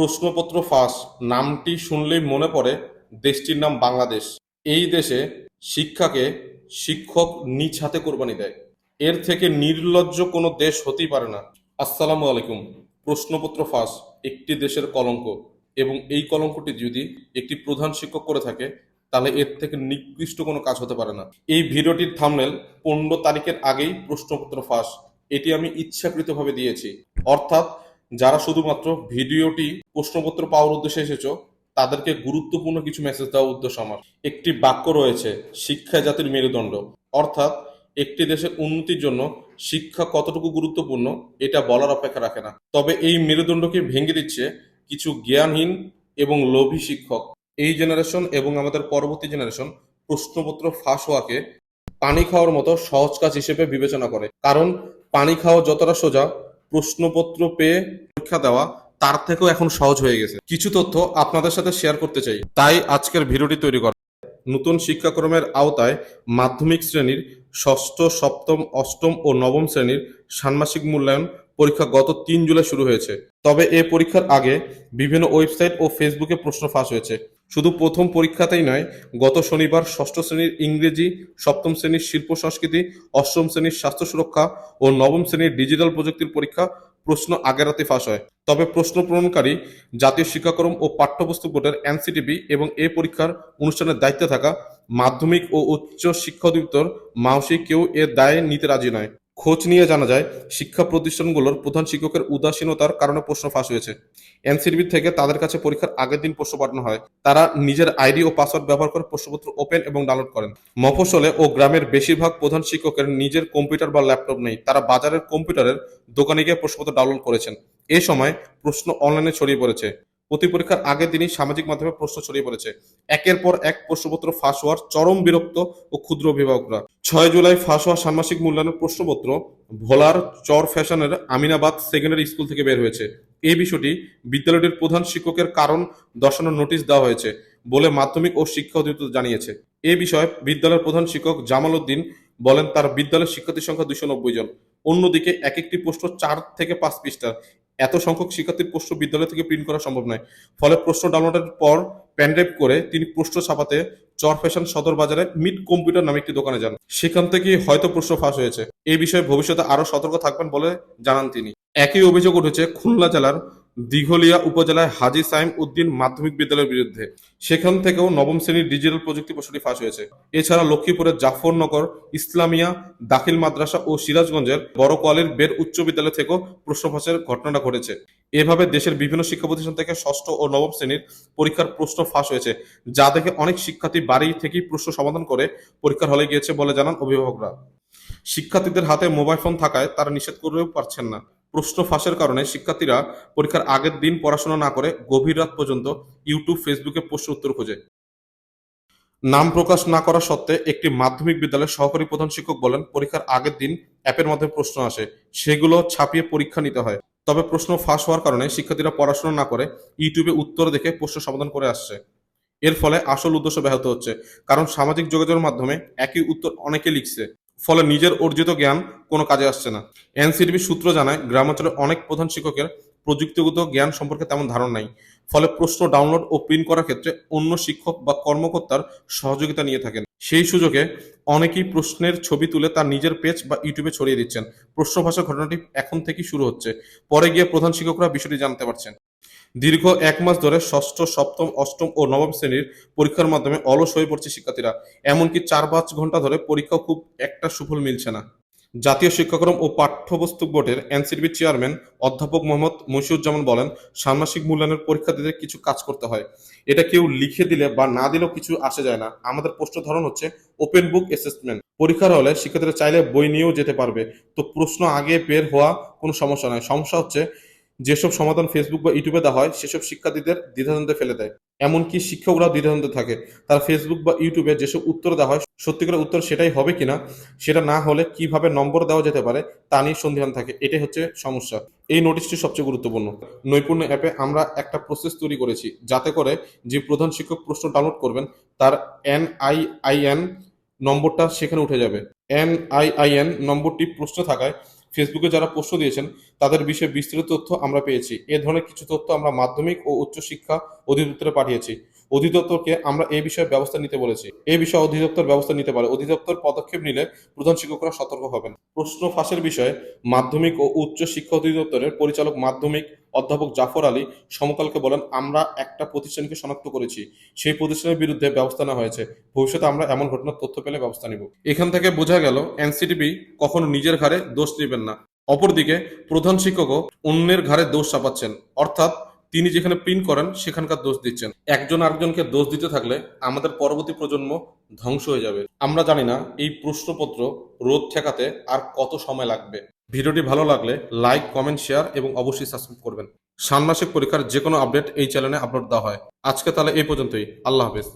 প্রশ্নপত্র ফাঁস, নামটি শুনলেই মনে পড়ে দেশটির নাম বাংলাদেশ। এই দেশে শিক্ষাকে শিক্ষক নিজ হাতে কোরবানি দেয়। এর থেকে নির্লজ্জ কোনো দেশ হতেই পারে না। আসসালামু আলাইকুম। প্রশ্নপত্র ফাঁস একটি দেশের কলঙ্ক এবং এই কলঙ্কটি যদি একটি প্রধান শিক্ষক করে থাকে, তাহলে এর থেকে নিকৃষ্ট কোনো কাজ হতে পারে না। এই ভিডিওটির থামনেল পনেরো তারিখের আগেই প্রশ্নপত্র ফাঁস। এটি আমি ইচ্ছাকৃতভাবে দিয়েছি। অর্থাৎ যারা শুধুমাত্র ভিডিওটি প্রশ্নপত্র পাওয়ার উদ্দেশ্যে এসেছ, তাদেরকে গুরুত্বপূর্ণ কিছু মেসেজ দেওয়া উদ্দেশ্য আমার। একটি বাক্য রয়েছে, শিক্ষা জাতির মেরুদণ্ড। অর্থাৎ, একটি দেশের উন্নতির জন্য শিক্ষা কতটুকু গুরুত্বপূর্ণ, এটা বলার অপেক্ষা রাখে না। তবে এই মেরুদণ্ডকে ভেঙে দিচ্ছে কিছু জ্ঞানহীন এবং লোভী শিক্ষক। এই জেনারেশন এবং আমাদের পরবর্তী জেনারেশন প্রশ্নপত্র ফাঁস হওয়াকে পানি খাওয়ার মতো সহজ কাজ হিসেবে বিবেচনা করে। কারণ, পানি খাওয়া যতটা সোজা প্রশ্নপত্র পেয়ে পরীক্ষা দেওয়া, তার থেকেও এখন সহজ হয়ে গেছে। কিছু তথ্য আপনাদের সাথে শেয়ার করতে চাই। তাই আজকের ভিডিওটি তৈরি করা। নতুন শিক্ষাক্রমের আওতায় মাধ্যমিক শ্রেণির ষষ্ঠ, সপ্তম, অষ্টম ও নবম শ্রেণির ষান্মাসিক মূল্যায়ন পরীক্ষা গত তিন জুলাই শুরু হয়েছে। তবে এ পরীক্ষার আগে বিভিন্ন ওয়েবসাইট ও ফেসবুকে প্রশ্ন ফাঁস হয়েছে। শুধু প্রথম পরীক্ষাতেই নয়, গত শনিবার ষষ্ঠ শ্রেণির ইংরেজি, সপ্তম শ্রেণির শিল্প সংস্কৃতি, অষ্টম শ্রেণির স্বাস্থ্য সুরক্ষা ও নবম শ্রেণির ডিজিটাল প্রযুক্তির পরীক্ষা প্রশ্ন আগের রাতে ফাঁস হয়। তবে প্রশ্ন পূরণকারী, জাতীয় শিক্ষাক্রম ও পাঠ্যপুস্তক বোর্ডের এনসিটিবি এবং এ পরীক্ষার অনুষ্ঠানের দায়িত্বে থাকা মাধ্যমিক ও উচ্চ শিক্ষা অধিদপ্তর মাউসি কেউ এর দায় নিতে রাজি নয়। খোঁজ নিয়ে জানা যায়, শিক্ষা প্রতিষ্ঠানগুলোর প্রধান শিক্ষকের উদাসীনতার কারণে প্রশ্ন ফাঁস হয়েছে। এনসিটিভি থেকে তাদের কাছে পরীক্ষার আগের দিন প্রশ্ন পাঠানো হয়। তারা নিজের আইডি ও পাসওয়ার্ড ব্যবহার করে প্রশ্নপত্র ওপেন এবং ডাউনলোড করেন। মফসলে ও গ্রামের বেশিরভাগ প্রধান শিক্ষকের নিজের কম্পিউটার বা ল্যাপটপ নেই। তারা বাজারের কম্পিউটারের দোকানে গিয়ে প্রশ্নপত্র ডাউনলোড করেছেন। এ সময় প্রশ্ন অনলাইনে ছড়িয়ে পড়েছে। প্রতি পরীক্ষার আগের দিনই সামাজিক মাধ্যমে প্রশ্ন ছড়িয়ে পড়েছে। একের পর এক প্রশ্নপত্র ফাঁস হওয়ার চরম বিরক্ত ও ক্ষুদ্র অভিভাবকরা। ছয় জুলাই ফাঁস হওয়া ষান্মাসিক মূল্যায়নের প্রশ্নপত্র ভোলার চর ফ্যাশনের আমিনাবাদ সেকেন্ডারি স্কুল থেকে বের হয়েছে। এই বিষয়টি বিদ্যালয়টির প্রধান শিক্ষকের কারণ দর্শানোর নোটিশ দেওয়া হয়েছে বলে মাধ্যমিক ও শিক্ষা অধিদপ্তর জানিয়েছে। এ বিষয়ে বিদ্যালয়ের প্রধান শিক্ষক জামাল উদ্দিন বলেন, তার বিদ্যালয়ের শিক্ষার্থীর সংখ্যা দুশো নব্বই জন। অন্যদিকে এক একটি প্রশ্ন চার থেকে পাঁচ পৃষ্ঠা। এত সংখ্যক শিক্ষার্থীর প্রশ্ন বিদ্যালয় থেকে প্রিন্ট করা সম্ভব নয়। ফলে প্রশ্ন ডাউনলোডের পর প্যানড্রাইভ করে তিনি প্রশ্ন ছাপাতে চর ফ্যাশন সদর বাজারে মিড কম্পিউটার নামে একটি দোকানে যান। সেখান থেকেই হয়তো প্রশ্ন ফাঁস হয়েছে। এই বিষয়ে ভবিষ্যতে আরও সতর্ক থাকবেন বলে জানান তিনি। একই অভিযোগ উঠেছে খুলনা জেলার দিঘলিয়া উপজেলায় হাজি সাইম উদ্দিন মাধ্যমিক বিদ্যালয়ের বিরুদ্ধে। সেখান থেকেও নবম শ্রেণির ডিজিটাল প্রযুক্তি প্রশ্নটি ফাঁস হয়েছে। এছাড়া লক্ষ্মীপুরের জাফরনগর, ইসলামিয়া, দাখিল মাদ্রাসা ও সিরাজগঞ্জের বড় কোয়ালির বের উচ্চ বিদ্যালয় থেকেও প্রশ্ন ফাঁসের ঘটনাটা ঘটেছে। এভাবে দেশের বিভিন্ন শিক্ষা প্রতিষ্ঠান থেকে ষষ্ঠ ও নবম শ্রেণির পরীক্ষার প্রশ্ন ফাঁস হয়েছে, যা দেখে অনেক শিক্ষার্থী বাড়ি থেকেই প্রশ্ন সমাধান করে পরীক্ষার হলে গিয়েছে বলে জানান অভিভাবকরা। শিক্ষার্থীদের হাতে মোবাইল ফোন থাকায় তারা নিষেধ করেও পারছেন না। প্রশ্ন ফাঁসের কারণে শিক্ষার্থীরা পরীক্ষার আগের দিন পড়াশোনা না করে গভীর রাত পর্যন্ত ইউটিউব, ফেসবুকে প্রশ্ন উত্তর খোঁজে। নাম প্রকাশ না করা সত্ত্বে একটি মাধ্যমিক বিদ্যালয়ের সহকারী প্রধান শিক্ষক বলেন, পরীক্ষার আগের দিন অ্যাপের মাধ্যমে প্রশ্ন আসে, সেগুলো ছাপিয়ে পরীক্ষা নিতে হয়। তবে প্রশ্ন ফাঁস হওয়ার কারণে শিক্ষার্থীরা পড়াশোনা না করে ইউটিউবে উত্তর দেখে প্রশ্ন সমাধান করে আসছে। এর ফলে আসল উদ্দেশ্য ব্যাহত হচ্ছে, কারণ সামাজিক যোগাযোগের মাধ্যমে একই উত্তর অনেকে লিখছে। ফলে নিজের অর্জিত জ্ঞান কোনো কাজে আসছে না। এনসিডিবি সূত্র জানায়, গ্রামাঞ্চলের অনেক প্রধান শিক্ষকের প্রযুক্তিগত জ্ঞান সম্পর্কে তেমন ধারণা নাই। ফলে প্রশ্ন ডাউনলোড ও প্রিন্ট করার ক্ষেত্রে অন্য শিক্ষক বা কর্মকর্তার সহযোগিতা নিয়ে থাকেন। সেই সুযোগে অনেকেই প্রশ্নের ছবি তুলে তার নিজের পেজ বা ইউটিউবে ছড়িয়ে দিচ্ছেন। প্রশ্ন ভাষা ঘটনাটি এখন থেকেই শুরু হচ্ছে। পরে গিয়ে প্রধান শিক্ষকরা বিষয়টি জানতে পারছেন। দীর্ঘ এক মাস ধরে ষষ্ঠ, সপ্তম, অষ্টম ও নবম শ্রেণির পরীক্ষার মাধ্যমে অলস হয়ে পড়ছে শিক্ষার্থীরা। এমনকি চার পাঁচ ঘণ্টা ধরে পরীক্ষাও খুব একটা সুফল মিলছে না। জাতীয় শিক্ষাক্রম ও পাঠ্যপুস্তক বোর্ডের এনসিডিবির চেয়ারম্যান অধ্যাপক মোহাম্মদ মশিউজ্জামান বলেন, ষান্মাসিক মূল্যায়নের পরীক্ষার্থীদের কিছু কাজ করতে হয়। এটা কেউ লিখে দিলে বা না দিলেও কিছু আসে যায় না। আমাদের প্রশ্ন ধরন হচ্ছে ওপেন বুক অ্যাসেসমেন্ট। পরীক্ষার হলে শিক্ষার্থীরা চাইলে বই নিয়েও যেতে পারবে। তো প্রশ্ন আগে বের হওয়া কোনো সমস্যা নয়। সমস্যা হচ্ছে যেসব সমাধান ফেসবুক বা ইউটিউবে দেওয়া হয়, সেসব শিক্ষার্থীদের দ্বিধাদ্বন্দ্বে ফেলে দেয়। এমনকি শিক্ষকরাও দ্বিধাদ্বন্দ্বে থাকে। তারা ফেসবুক বা ইউটিউবে যেসব উত্তর দেওয়া হয়, সত্যিকারের উত্তর সেটাই হবে কিনা, সেটা না হলে কীভাবে নম্বর দেওয়া যেতে পারে, তা নিয়ে সন্দেহান থাকে। এটাই হচ্ছে সমস্যা। এই নোটিশটি সবচেয়ে গুরুত্বপূর্ণ। নৈপুণ্য অ্যাপে আমরা একটা প্রসেস তৈরি করেছি, যাতে করে যে প্রধান শিক্ষক প্রশ্ন ডাউনলোড করবেন, তার এন আই আই এন নম্বরটা সেখানে উঠে যাবে। এন আই আই এন নম্বরটি প্রশ্ন থাকায় ফেসবুকে যারা প্রশ্ন দিয়েছেন, তাদের বিষয়ে বিস্তৃত তথ্য আমরা পেয়েছি। এ ধরনের কিছু তথ্য আমরা মাধ্যমিক ও উচ্চশিক্ষা অধিদপ্তরে পাঠিয়েছি। অধিদপ্তরকে আমরা এই বিষয়ে ব্যবস্থা নিতে বলেছি। এই বিষয়ে অধিদপ্তর ব্যবস্থা নিতে পারে। অধিদপ্তর পদক্ষেপ নিলে প্রধান শিক্ষকরা সতর্ক হবেন। প্রশ্ন ফাঁসের বিষয়ে মাধ্যমিক ও উচ্চ শিক্ষা অধিদপ্তরের পরিচালক মাধ্যমিক অধ্যাপক জাফর আলী সমকালকে বলেন, আমরা একটা প্রতিষ্ঠানকে শনাক্ত করেছি। সেই প্রতিষ্ঠানের বিরুদ্ধে ব্যবস্থা নেওয়া হয়েছে। ভবিষ্যতে আমরা এমন ঘটনার তথ্য পেলে ব্যবস্থা নিব। এখান থেকে বোঝা গেল এনসিটিপি কখনো নিজের ঘাড়ে দোষ নেবেন না। অপরদিকে প্রধান শিক্ষকও অন্যের ঘাড়ে দোষ চাপাচ্ছেন। অর্থাৎ তিনি যেখানে প্রিন্ট করেন, সেখানকার দোষ দিচ্ছেন। একজন আরেকজনকে দোষ দিতে থাকলে আমাদের পরবর্তী প্রজন্ম ধ্বংস হয়ে যাবে। আমরা জানি না এই প্রশ্নপত্র রোদ ঠেকাতে আর কত সময় লাগবে। ভিডিওটি ভালো লাগলে লাইক কমেন্ট শেয়ার এবং অবশ্যই সাবস্ক্রাইব করবেন। ষান্মাসিক পরীক্ষার যে কোনো আপডেট এই চ্যানেলে আপলোড দেওয়া হয়। আজকে তাহলে এই পর্যন্তই। আল্লাহ হাফেজ।